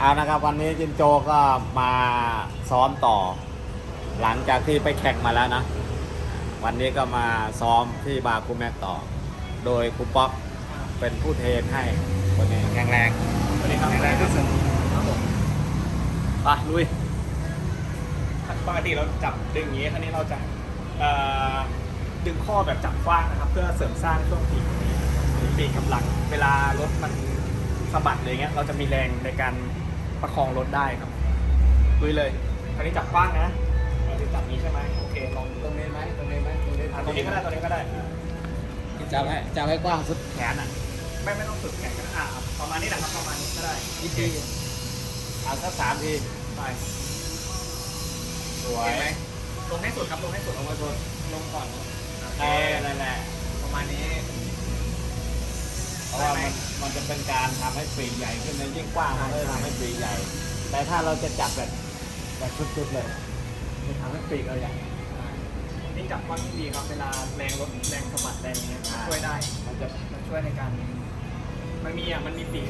เอานะครับวันนี้จินโจก็มาซ้อมต่อ หลังจากที่ไปแข่งมาแล้วนะ วันนี้ก็มาซ้อมที่บาร์คูแม็กต่อ โดยครูป๊อกเป็นผู้เทรนให้คนนี้แข็งแรงสวัสดีครับแรงที่สุดครับผมไปลุยปกติเราจับดึงอย่างนี้ครั้นี้เราจะเอ่อดึงข้อแบบจับกว้างนะครับ เพื่อเสริมสร้างช่วงปีกปีกกำลัง เวลารถมันสะบัดอะไรเงี้ยเราจะมีแรงในการ ประคองรถได้ครับลุยเลยครั้นี้จับกว้างนะเราจะจับนี้ใช่ไหมโอเคลองตรงนี้ไหมตรงนี้ไหมตรงนี้อะตรงนี้ก็ได้ตรงนี้ก็ได้จับให้จับให้กว้างสุดแขนอะไม่ไม่ต้องสุดแขนก็ได้อะประมาณนี้แหละครับประมาณนี้ก็ได้อีกทีเอาสักสามทีไปสวยเห็นไหมลงให้สุดครับลงให้สุดลงมาชนลงก่อนเออนั่นแหละประมาณนี้ เพราะว่ามันมันจะเป็นการทำให้ปีกใหญ่ขึ้นในยิ่งกว้างมันก็จะทำให้ปีกใหญ่ แต่ถ้าเราจะจับแบบแบบชุดๆเลยมันทำให้ปีกเราใหญ่นี่จับกว้างที่ดีครับเวลาแรงรถแรงสะบัดแรงอย่างเงี้ยช่วยได้มันจะมันช่วยในการมันมีอะมันมีปีก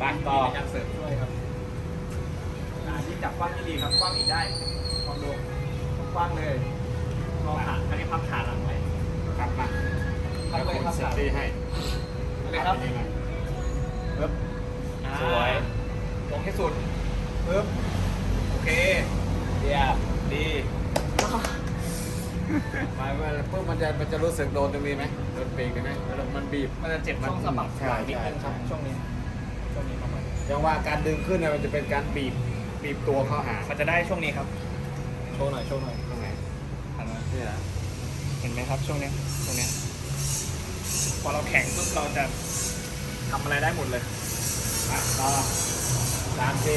ปักต่อในการเสริมช่วยครับอ่าที่จับกว้างที่ดีครับกว้างอีกได้ลองดูกว้างเลยลองขาอันนี้พับขาหลังไว้ครับมา พับเลยครับเซฟตี้ให้เลยครับยังไงปึ๊บสวยลงให้สุดปึ๊บโอเคเดียวดีหมายว่าปุ๊บมันจะมันจะรู้สึกโดนตรงนี้ไหมโดนปีกไหมแล้วมันบีบมันจะเจ็บช่วงสะบัดใช่ไหล่นิดนึงครับใช่ช่วงนี้ช่วงนี้ประมาณนี้ยังว่าการดึงขึ้นเนี่ยมันจะเป็นการบีบบีบตัวเข้าหา มันจะได้ช่วงนี้ครับ โชว์หน่อยโชว์หน่อยตรงไหนหันมานี่แหละเห็นไหมครับช่วงเนี้ยตรงเนี้ย พอเราแข่งปุ๊บเราจะทำอะไรได้หมดเลยอะต่อสามที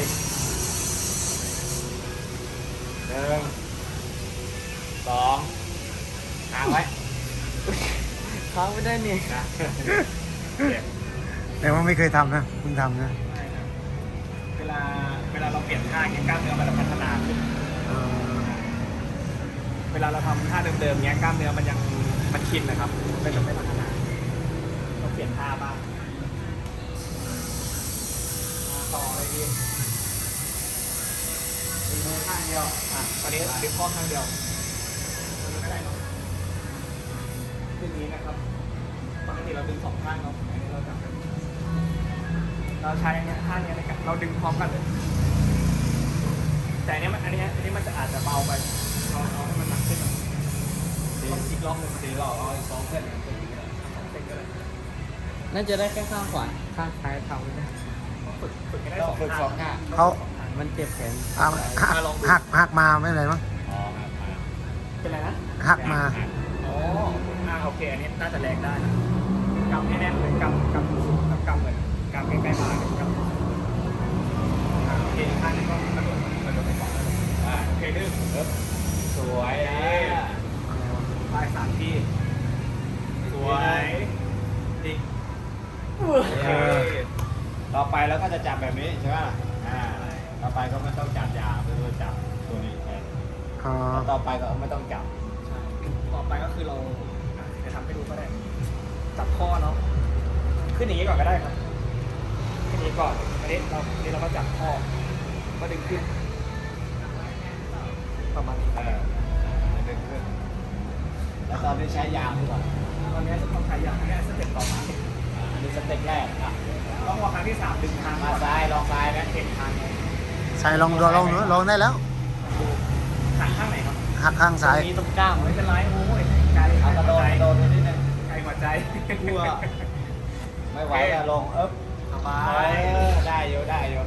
หนึ่งสองค้างไว้ค้างไม่ได้นี่นะเจ็บแต่ว่าไม่เคยทำนะเพิ่งทำนะเวลาเวลาเราเปลี่ยนท่าเงี้ยกล้ามเนื้อมันจะพัฒนาขึ้นเออเวลาเราทำท่าเดิมๆเงี้ยกล้ามเนื้อมันยังมันชินนะครับมันก็จะไม่พัฒนาต้อง เปลี่ยนท่าบ้างอ่าต่อเลยดีมีมือข้างเดียว อะ ตอนนี้ดึงข้อข้างเดียวตัวนี้ก็ได้เนาะดึงนี้นะครับปกติเราดึงสองข้างเนาะอันนี้เราจับกันเราใช้อันเนี้ยท่าเนี้ยในการเราดึงพร้อมกันเลย แต่อันเนี้ยมันอันเนี้ยอันนี้มันจะอาจจะเบาไป เราเอาให้มันหนักขึ้นหน่อยต้องอีกรอบหนึ่งสีหล่อเอาอีกสองเส้น สองเซนก็เลย น่าจะได้แค่ข้างขวาข้างซ้ายทำไม่ได้ฝึกฝึกให้ได้ต้องสองฝึกสองข้างข้างเขา มันเจ็บแขนเอาหักหักหักมาไม่เป็นไรมั้งอ๋อครับมาเป็นไรนะหักมาอ๋ออ่าโอเคอันนี้น่าจะแรงได้นะกำให้แน่นเลยกำกำสูงกำเหมือนกำใกล้ๆมาเลยกำอ่าโอเคข้างนี้ก็กระโดดกระโดดไปก่อนเลยอ่าโอเคดึงปึ๊บสวยอะไปสามทีสวยอีกโอเค ต่อไปเราก็จะจับแบบนี้ใช่ไหมอ่า ต่อไปก็ไม่ต้องจับยาวคือจับตัวนี้แทนอ๋อแล้วต่อไปก็ไม่ต้องจับ ใช่ ต่อไปก็คือเราอะจะทำให้ดูก็ได้ จับข้อเนาะ ขึ้นอย่างนี้ก่อนก็ได้ครับ ขึ้นอย่างนี้ก่อนอันนี้เราอันนี้เราก็จับข้อ ก็ดึงขึ้น ประมาณนี้เออดึงขึ้น แล้วตอนนี้ใช้ยางดีกว่าตอนนี้จะต้องใช้ยางอันนี้สเต็ปต่อมา อ่าอันนี้สเต็ปแรกอะต้องรอครั้งที่สามดึงทางมาซ้ายลองซ้ายนะเห็นทางเลยใส่ลองลองลองลองได้แล้วดูหักข้างไหนครับหักข้างซ้ายมีตรงกล้ามไม่เป็นไรโอ้ยไกลเอากระโดดไกลกระโดดไปนิดนึงไกลหัวใจกลัวไม่ไหวก็ลงเอ๊บสบาเอยอได้อยู่ได้อยู่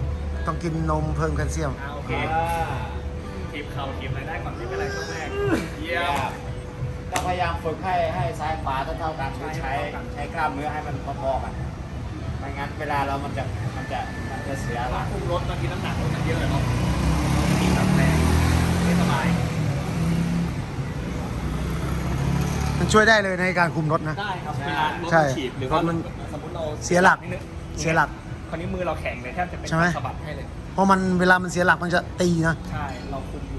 ต้องกินนมเพิ่มแคลเซียมอ่าโอเคอ่าทีบเข่าทีบอะไรได้ก่อนไม่เป็นไรช่วงแรกเยี่เยี่ยยม มต้องพยายามฝึกให้ให้ซ้ายขวาเท่าๆกันคือใช้ใช่ใช้กล้ามเนื้อให้มันพอๆกันไม่งั้นเวลาเรามันจะมันจะมันจะเสียหถ้าลักคุมรถบางทีน้ำหนักรถมันเยอะเนาะมีแบบแรงไม่สบายมันช่วยได้เลยในการคุมรถนะ ได้ครับเวลารถใช่มันฉีดหรือว่าเพราะมันสมมติเราเสียหลักนิดนึงเสียหลักคราวนี้มือเราแข็งเลยแทบจะเป็นใช่ไหมการสะบัดให้เลยเพราะมันเวลามันเสียหลักมันจะตีนะใช่เราคุมอยู่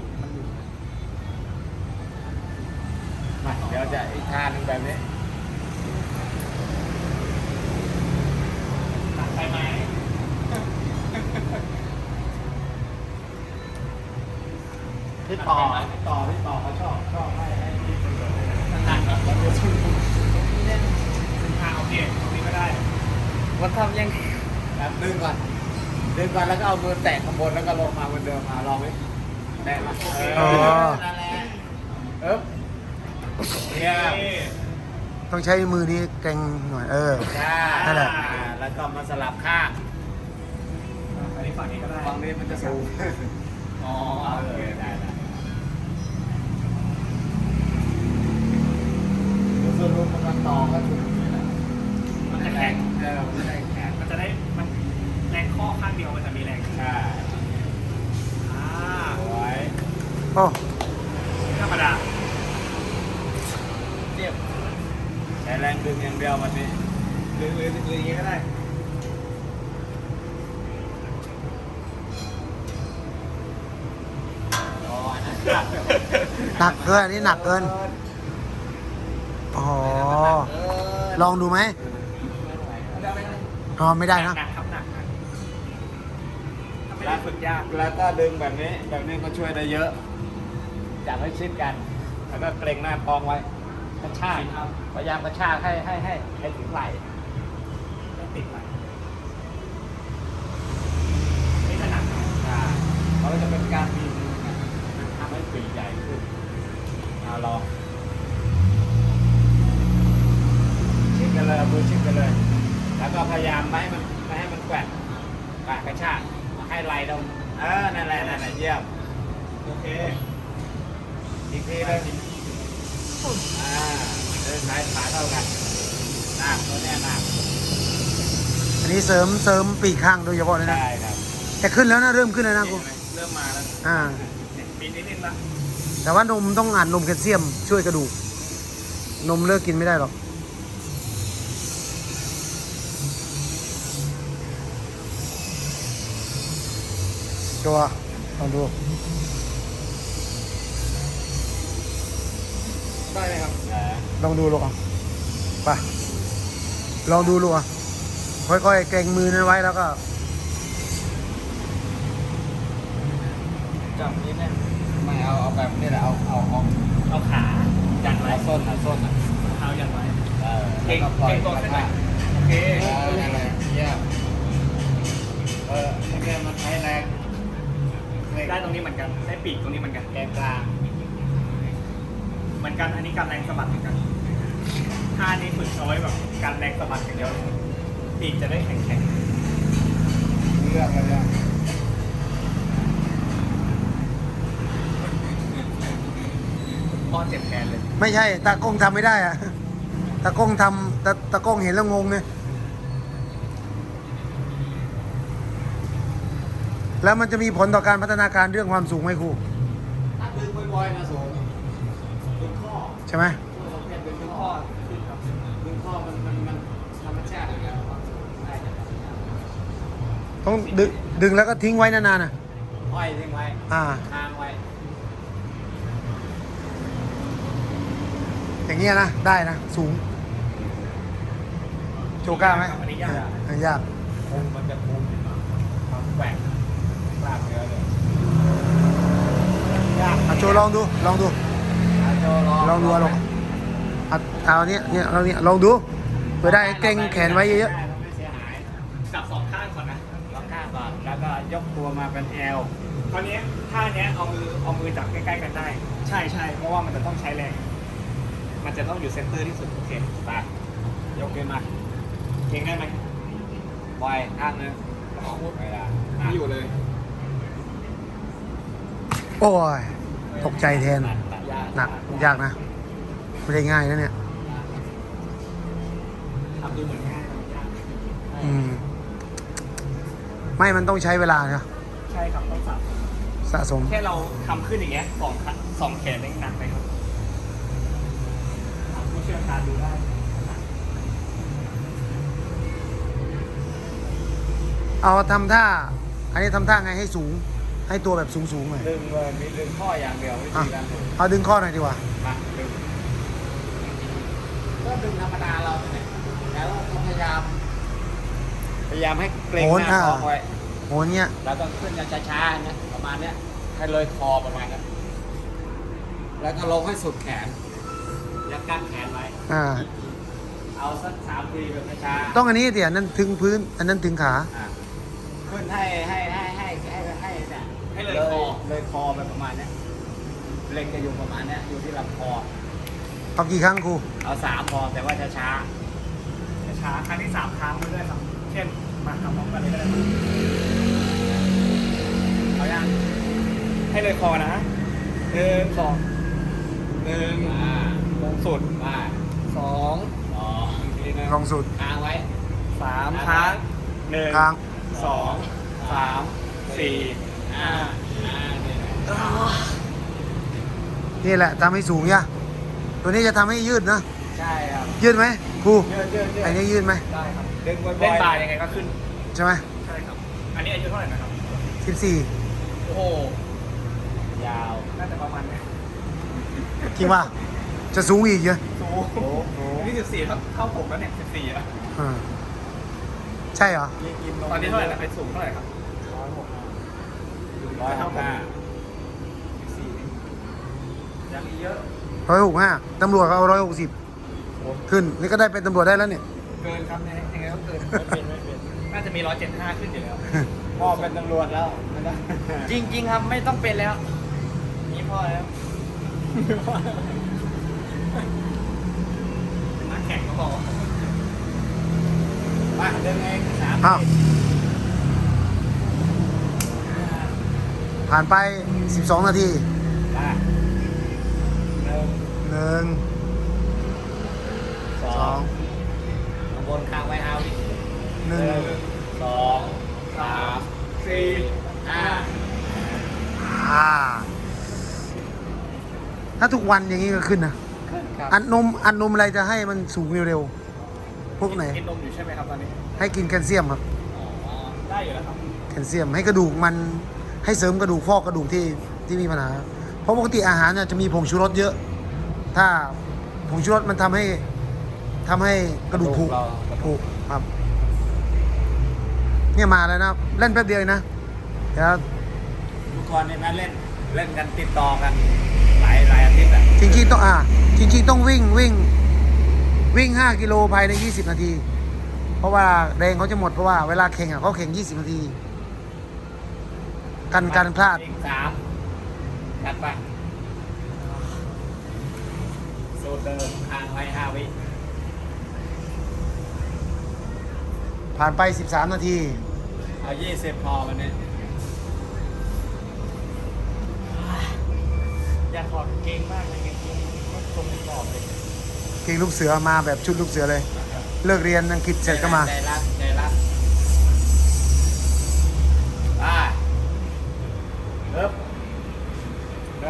ราจะอีกทางหนึงแบบนี้ตัดไหมพี่ต่อพี่ต่อพี่ต่อเขาชอบชอบให้ให้พี่เนอเลยนะตัดแบบเราจะชุบเล่นอ่าโอเคตรงนี้ก็ได้มันทำยังไงครับดึงก่อนดึงก่อนแล้วก็เอามือแตะข้างบนแล้วก็ลงมาเหมือนเดิมมาลองไหมแตะมาโออนั่นเอ๊ เนี่ยต้องใช้มือนี้เกรงหน่อยเออใช่นั่นแหละอ่าแล้วก็มาสลับข้างอันนี้ฝั่งนี้ก็ได้ฝั่งนี้มันจะสูงอ๋อเอโอเคอได้ได้ส่วนลูกมันต่อก็ถูกนี่แหละมันจะแข็งเออมันจะได้แข็งมันจะได้มันแรงข้อข้างเดียวมันจะมีแรงใช่อ่าสวยโอ้ธรรมดา เจ็บใช้ แรงดึงอย่างเดียววันนี้หรือหรือหรืออย่างนี้ก็ได้อ๋ออันนั้นหนักหนักเกินอันนี้หนักเกิน อ๋อ ลองดูไหมอ๋อไม่ได้นะหนักครับหนักหนักถ้าไม่ได้ฝึกยากแล้วก็ดึงแบบนี้ แบบนี้ก็ช่วยได้เยอะ จับให้ชิดกัน แล้วก็เกรงหน้าท้องไว้ กระชากพยายามกระชากให้ให้ให้ให้ถึงไหล่ต้องติดไปนี่จะหนักอ่าเพราะจะเป็นการบีบมันทำให้ปีกใหญ่ขึ้นเอาลองชิดกันเลยเอามือชิดกันเลย แล้วก็พยายามไม่ให้มันไม่ให้มันแกว่งแกว่งกระชากให้ไหล่ตรงเออนั่นแหละนั่นแหละเยี่ยมโอเคอีกทีเลย อ่าเดินสายขาเท่ากันหนักตัวเนี้ยหนักอันนี้เสริมเสริมปีกข้างโดยเฉพาะเลยนะใช่ครับแต่ขึ้นแล้วนะเริ่มขึ้นแล้วนะกูเริ่มมาแล้วอ่า ปีนิดนึงละแต่ว่านมต้องอ่านนมแคลเซียมช่วยกระดูก นมเลิกกินไม่ได้หรอก ตัวลองดู ได้ไหมครับนะลองดูลูกอะไปลองดูลูกอะค่อยๆเกรงมือนั้นไว้แล้วก็จับนี้เนี่ยไม่เอาเอาแบบนี้แหละเอาเอาเอาเอาขายันไว้เอาส้นอะส้นอะเท้ายันไว้เออเก่งแล้วก็ปล่อยเก่งตัวขึ้นหน่อยมาโอเคเออนั่นแหละเยี่ยมเออไอ้เนี่ยมันใช้แรงเร่งได้ตรงนี้เหมือนกันได้ปีกตรงนี้เหมือนกันแกนกลาง เหมือนกันอันนี้การแรงสะบัดเหมือนกันท่านี้ฝึกเอาไว้แบบการแรงสะบัดอย่างเดียวเลยปีกจะได้แข็งแข็งเลือกเลยเนี่ยๆพ่อเจ็บแทนเลย ไม่ใช่ตากล้องทำไม่ได้อะตากล้องทำตาตากล้องเห็นแล้วงงเลยแล้วมันจะมีผลต่อการพัฒนาการเรื่องความสูงไหมครู ถ้าดึงบ่อยๆนะสูงดึงข้อใช่ไหมเราแค่ดึงข้อดึงข้อมันมันมันธรรมชาติอยู่แล้วได้จากธรรมชาติต้องดึงดึงแล้วก็ทิ้งไว้นานๆนะห้อยทิ้งไว้อ่าค้างไว้ อย่างเงี้ยนะ ได้นะ สูงโชก้าไหมอันนี้ยากอะยากคุมมันจะคุมความแกว่งกล้ามเนื้อเลยยากอะโจลองดู ลองดูอะโจ ลองลองดูลองเอาเอาเนี้ยเนี่ยเราเนี่ยลองดูเพื่อได้เกรงแขนไว้เยอะได้มันไม่เสียหายจับสองข้างก่อนนะลองข้างก่อนแล้วก็ยกตัวมาเป็นแอลคราวนี้ท่าเนี้ยเอามือเอามือจับใกล้ๆกันได้ ใช่ใช่เพราะว่ามันจะต้องใช้แรง มันจะต้องอยู่เซนเตอร์ที่สุดโอเคไปยกขึ้นมาเก่งได้ไหมปล่อยข้างหนึงไม่ได้ไม่อยู่เลย ๆ โอ้ย ตกใจแทนยาก หนักยากนะ ไม่ได้ง่ายนะเนี่ยทำดูเหมือนง่ายแต่มันยากอืมไม่มันต้องใช้เวลานะใช่ครับต้องสับสะสม แค่เราทำขึ้นอย่างเงี้ยสองขาสองแขนเองหนักไหมครับถามผู้เชี่ยวชาญดูได้เอาทำท่า อันนี้ทำท่าไงให้สูง ให้ตัวแบบสูงๆหน่อยดึงเลยมีดึงข้ออย่างเดียววิอะธีการดึงเอาดึงข้อหน่อยดีกว่า มาดึงก็ดึงธรรมดาเราเนี่ยแล้วก็พยายาม พยายามให้เกรงโหนหน้าอะท้องไว้โหเนี้ยแล้วก็ขึ้นอย่างช้าๆนะประมาณเนี้ยให้เลยคอประมาณนั้นแล้วก็ลงให้สุดแขนอยังกั้นแขนไว้อ่า เอาสักสามทีแบบช้าๆ ต้องอันนี้เดี๋ยวอันนั้นถึงพื้น อันนั้นถึงขา อะขึ้นให้ให้ให้ให้ให้ให้เนี่ย ให้เลยคอ เลยคอไปประมาณเนี้ยเล็งจะอยู่ประมาณเนี้ยอยู่ที่ลำคอ เอากี่ครั้งครูเอาสามพอแต่ว่าช้าช้าๆครั้งที่สามค้างไปเรื่อยครับ เช่น มาทำพร้อมกันเลยก็ได้ๆเอายังให้เลยคอนะหนึ่งสองหนึ่งมาลงสุดมาสองสองอีกทีหนึงลองสุดค้างไว้สามครั้งหนึ่งค้างสองสามสี่อ่าอ่าเนี่ยนี่แหละทำให้สูงย่ะตัวนี้จะทำให้ยืดนะ ใช่ครับ ยืดไหมครูเยอะเยอะเยอะอันนี้ยืดไหมได้ครับดึงบ่อยๆเล่นบาร์ยังไงก็ขึ้น ใช่ไหมใช่ครับ อันนี้อายุเท่าไหร่นะครับ สิบสี่โอ้โห ยาว น่าจะประมาณเนี้ยจริงป่ะจะสูงอีกเยอะสูงนี่สิบสี่เท่าเท่าผมแล้วเนี่ยสิบสี่อะอ่าใช่เหรอมีกินนมตอนนี้เท่าไหร่นะเป็นสูงเท่าไหร่ครับร้อยหก ร้อยห้าสิบสี่ยังมีเยอะ ร้อยหกห้าตำรวจเขาเอาร้อยหกสิบขึ้น นี่ก็ได้เป็นตำรวจได้แล้วเนี่ย เกินครับยังไงยังไงก็เกินไม่เป็นไม่เป็นน่าจะมีร้อยเจ็ดห้าขึ้นอยู่แล้วพ่อเป็นตำรวจแล้วไม่ได้จริงๆครับไม่ต้องเป็นแล้วนี่พ่อแล้วนักแข่งก็บอกไปเดินเองสาม อ้าว ผ่านไป 12 นาทีไปหนึ่งหนึ่งสสอองงข้างบนข้างไว้เอาดิหนึ่งสองสามสี่ห้าอ่า ถ้าทุกวันอย่างนี้ก็ขึ้นนะครับอัดนมอัดนมอะไรจะให้มันสูงเร็วๆ พวกไหน กินนมอยู่ใช่ไหมครับตอนนี้ให้กินแคลเซียมครับ อ๋อได้อยู่แล้วครับ แคลเซียมให้กระดูกมัน ให้เสริมกระดูกฟอกกระดูกที่ที่มีปัญหา เพราะปกติอาหารเนี่ยจะมีผงชูรสเยอะ ถ้าผงชูรสมันทำให้ทำให้กระดูกผุเรากระดูกผุครับ เนี่ยมาแล้วนะเล่นแป๊บเดียวเองนะเดี๋ยวเมื่อก่อนนี่แม่เล่นเล่นกันติดต่อกันหลายหลายอาทิตย์อะจริงๆต้องอ่าจริง ๆ ต้องวิ่งวิ่ง วิ่ง 5 กิโลภายใน 20 นาที เพราะว่าแรงเขาจะหมดเพราะว่าเวลาแข่งอะเขาแข่ง 20 นาที กันการพลาดอีกสามจัดไปสูตรเดิมค้างไว้ห้าวิผ่านไป 13 นาที เอายี่สิบพอวันนี้อยากถอดเกงมากเลยเกงก็ทรงกรอบเลย เก่งลูกเสือมาแบบชุดลูกเสือเลย เลิกเรียนอังกฤษเสร็จก็มาใจรัก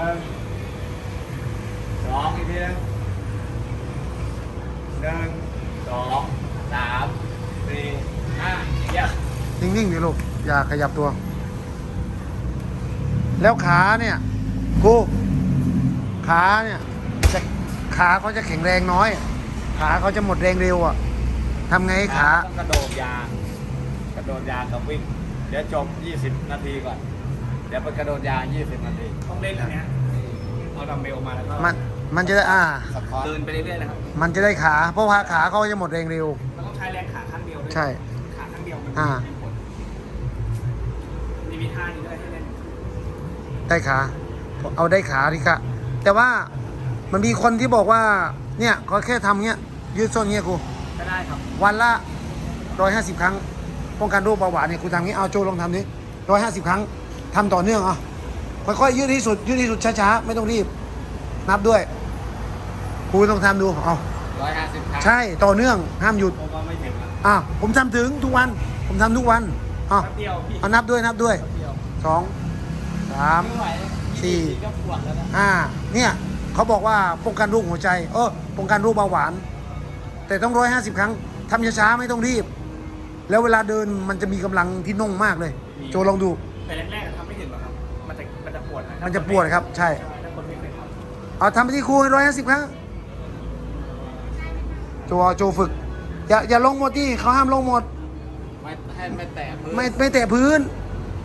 นึ่งสองอีกทีหนึงหนึ่งสองสามสี่ห้าเยี่ยมนิ่งๆเดี๋ยวลูก อย่าขยับตัว แล้วขาเนี่ยกูขาเนี่ยจะขาเขาจะแข็งแรงน้อย ขาเขาจะหมดแรงเร็วอะทำไงให้ขา ต้องกระโดดยาง กระโดดยางกับวิ่ง เดี๋ยวจบ 20 นาทีก่อน เดี๋ยวไปกระโดดยาง 20 นาทีต้องเล่นอันเนี้ยเอาดัมเบลมาแล้วก็มันมันจะได้อ่า สควอตเดินไปเรื่อยๆนะครับมันจะได้ขาเพราะว่าขาเขาจะหมดแรงเร็ว มันต้องใช้แรงขาข้างเดียวด้วยใช่ ขาข้างเดียวมันอ่า มีผลมีมีท่านี้ด้วยให้เล่นได้ขา เอาได้ขาดิค่ะ แต่ว่ามันมีคนที่บอกว่า เนี่ยก็แค่ทำเงี้ย ยืดส้นเงี้ยกูก็ได้ครับ วันละร้อยห้าสิบครั้งป้องกันโรคเบาหวานเนี่ยกูทำงี้เอาโจลองทำนี้ร้อยห้าสิบครั้ง ทำต่อเนื่องอะค่อยๆยืดที่สุด ยืดที่สุดช้าๆ ไม่ต้องรีบ นับด้วยครูต้องทำดูเอา150ครั้งใช่ต่อเนื่องห้ามหยุดผมว่าไม่ถึงอะอะผมทำถึงทุกวัน ผมทำทุกวันอะแป๊บเดียวพี่เอานับด้วยนับด้วยแป๊บเดียวสองสามไม่ไหวสี่20ก็ปวดแล้วนะอ่าเนี่ยเขาบอกว่าป้องกันโรคหัวใจ เออป้องกันโรคเบาหวาน แต่ต้องร้อยห้าสิบครั้งทำช้าๆไม่ต้องรีบ แล้วเวลาเดินมันจะมีกำลังที่น่องมากเลย โจลองดู แต่แรกๆอะทำไม่ถึงหรอกครับ มันจะมันจะปวดมันจะปวดครับ ใช่ ใช่ถ้าคนไม่เคยทเอาทำไปที่ครูร้อยห้าสิบครั้งโจเอาโจฝึก อย่าอย่าลงหมดที่เขาห้ามลงหมด ไม่ให้ไม่แตะพื้นไม่ไม่แตะพื้น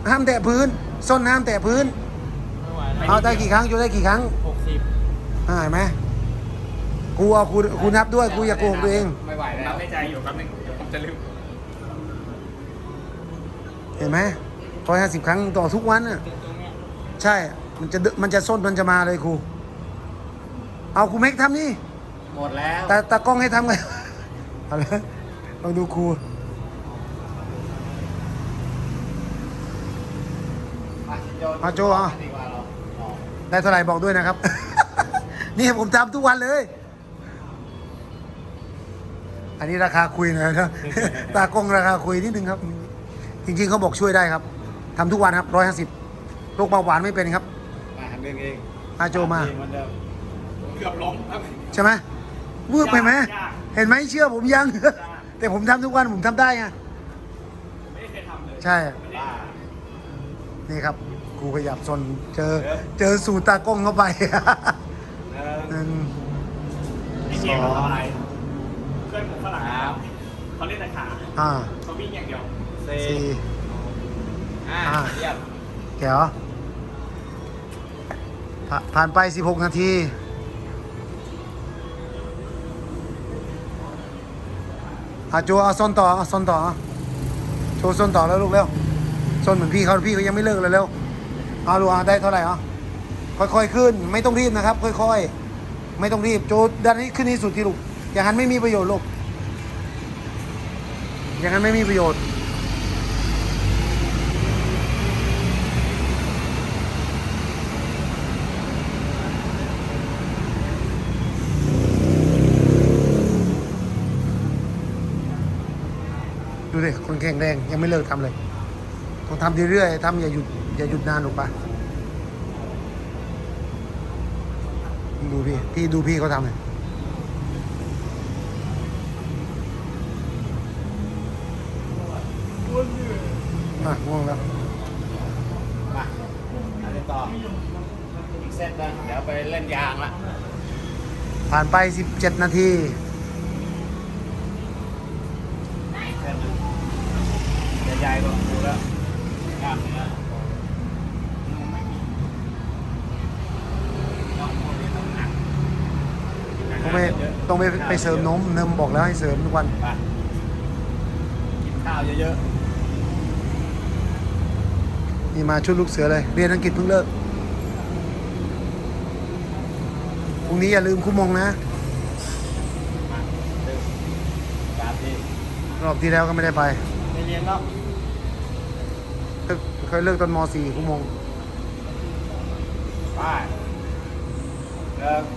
ห้ามแตะพื้นส้นห้ามแตะพื้น ไม่ไหวแล้วเอาได้กี่ครั้งโจได้กี่ครั้งหกสิบอ่าเห็นไหมกูเอากูกูนับด้วยกูอย่าโกหกตัวเองไม่ไหวผมแล้นัวบในใจอยู่แป๊บนึงเดี๋ยวผมจะลืม เห็นไหม ร้อยห้าสิบครั้งต่อทุกวันน่ะตรงเนี้ยใช่ มันจะดึมันจะส้นมันจะมาเลยครู เอาครูเม็กทำนี่ หมดแล้ว แต่ตากล้องให้ทำไงเอาเลยลองดูครูมาโจอะดีกว่าเราอ๋อได้เท่าไหร่บอกด้วยนะครับ นี่ผมทำทุกวันเลย อันนี้ราคาคุยหน่อยนะตากล้องราคาคุยนิดนึงครับ จริงๆเขาบอกช่วยได้ครับ ทำทุกวันครับร้อยห้าสิบโรคเบาหวานไม่เป็นครับ มาหันเรื่องเองอาโจมาเหมือนเดิมเกือบล้มครับใช่ไหมวืบไปไหมยากยากเห็นไหมเชื่อผมยัง แต่ผมทำทุกวันผมทำได้ไงไม่ได้เคยทำเลยใช่ บ้า นี่ครับครูขยับซนเจอเออเจอสูตรตากล้องเข้าไปหนึ่งหนึ่ง ไอ้เกมมันทำอะไรเพื่อนผมฝรั่งครับเขาเล่นแต่ขาอ่าเขาวิ่งอย่างเดียว สี่สี่ อ่าอ่า เยี่ยมแก้วผ่าผ่านไป 16 นาที อาโจเอาส้นต่อเอาส้นต่อเอาโชว์ส้นต่อแล้วลูกเร็วส้นเหมือนพี่เขาพี่เขายังไม่เลิกเลยเร็วเอาลูกเอาได้เท่าไหร่เอาค่อยๆขึ้นไม่ต้องรีบนะครับ ค่อยๆ ไม่ต้องรีบโจดันนี้ขึ้นที่สุดที่ลูกอย่างนั้นไม่มีประโยชน์ลูกอย่างนั้นไม่มีประโยชน์ ดูดิคนแข็งแรงยังไม่เลิกทำเลย ต้องทำเรื่อยๆทำอย่าหยุดอย่าหยุดนานลงไปดูพี่พี่ดูพี่เขาทำเลยอะง่วงแล้วมาอันนี้ต่ออีกเซตหนึงเดี๋ยวไปเล่นยางละผ่านไป 17 นาที เซตหนึงใหญ่ๆกว่าดูแล้วกล้ามเนื้อต้องพวกนี้ต้องหนัก ต้อง ไปต้องไปไปเสริมนมเนมบอกแล้วให้เสริมทุกวัน ไปกินข้าวเยอะนี่มาชุดลูกเสือเลย เรียนอังกฤษเพิ่งเลิก พรุ่งนี้อย่าลืมคุ้มงนะ ๆมาดื่มกาที่รอบที่แล้วก็ไม่ได้ไป ไม่เรียนแล้วเลิกเคยเลิกตอนม .4 คุ้มง ไปหนึ่งสอง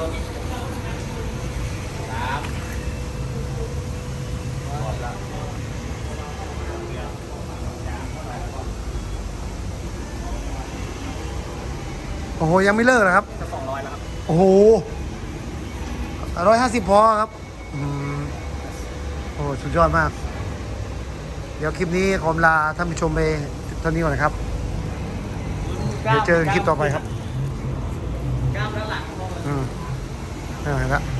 ลงมือสุดสามหมดละโอ้โห ยังไม่เลิกเหรอครับ จะสองร้อยแล้วครับโอ้โหร้อยห้าสิบพอครับอืมโอ้โหสุดยอดมาก เดี๋ยวคลิปนี้ขอลาท่านผู้ชมไปเท่านี้ก่อนนะครับ เดี๋ยวเจอกันคลิปต่อไปครับ กล้ามด้านหลัง อืม ไม่ไหวละ